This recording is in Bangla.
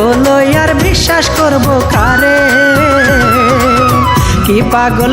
বলো আর বিশ্বাস করব কারে? কি পাগল